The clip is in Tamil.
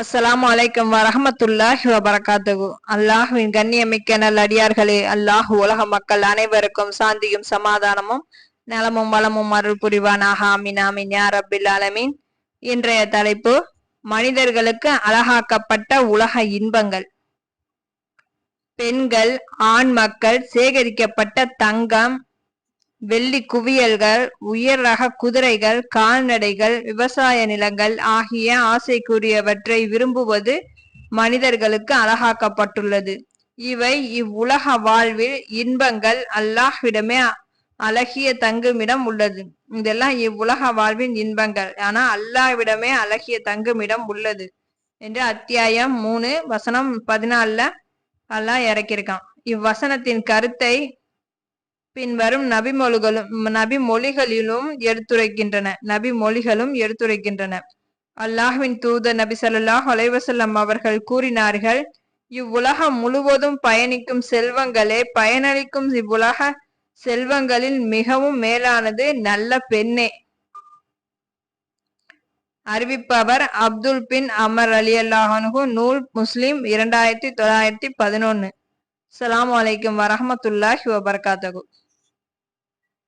அஸ்ஸலாமு அலைக்கும் வரஹமத்துல்லாஹி வபரகாத்துகு அல்லாஹுவின் கண்ணியமிக்க நல்லடியார்களே அல்லாஹ் உலக மக்கள் அனைவருக்கும் சாந்தியும் சமாதானமும் நலமும் வளமும் அருள் புரிவானாக. ஆமீன் ஆமீன். யா ரப்பில் இன்றைய தலைப்பு மனிதர்களுக்கு அழகாக்கப்பட்ட உலக இன்பங்கள். பெண்கள் ஆண் மக்கள் சேகரிக்கப்பட்ட தங்கம் வெள்ளி குவியல்கள் உயர் ரக குதிரைகள் கால்நடைகள் விவசாய நிலங்கள் ஆகிய ஆசைக்குரியவற்றை விரும்புவது மனிதர்களுக்கு அழகாக்கப்பட்டுள்ளது. இவை இவ்வுலக வாழ்வில் இன்பங்கள் அல்லாஹ்விடமே அழகிய தங்குமிடம் உள்ளது. இதெல்லாம் இவ்வுலக வாழ்வின் இன்பங்கள். ஆனா அல்லாஹ்விடமே அழகிய தங்குமிடம் உள்ளது என்று அத்தியாயம் மூணு வசனம் பதினாலுல அல்லாஹ் இறக்கியிருக்கான். இவ்வசனத்தின் கருத்தை பின்வரும் நபிமொழிகளும் நபி மொழிகளிலும் எடுத்துரைக்கின்றன. நபி மொழிகளும் எடுத்துரைக்கின்றன. அல்லாஹ்வின் தூதர் நபி ஸல்லல்லாஹு அலைவசல்லம் அவர்கள் கூறினார்கள் இவ்வுலகம் முழுவதும் பயணிக்கும் செல்வங்களே பயனளிக்கும் இவ்வுலக செல்வங்களில் மிகவும் மேலானது நல்ல பெண்ணே அறிவிப்பவர் அப்துல் பின் அமர் அலி அல்லாஹனுகு நூல் முஸ்லிம் இரண்டாயிரத்தி தொள்ளாயிரத்தி பதினொன்னு. அலாம் வலைக்கம் வரஹமத்துல்லாஹி வபர்காத்தகு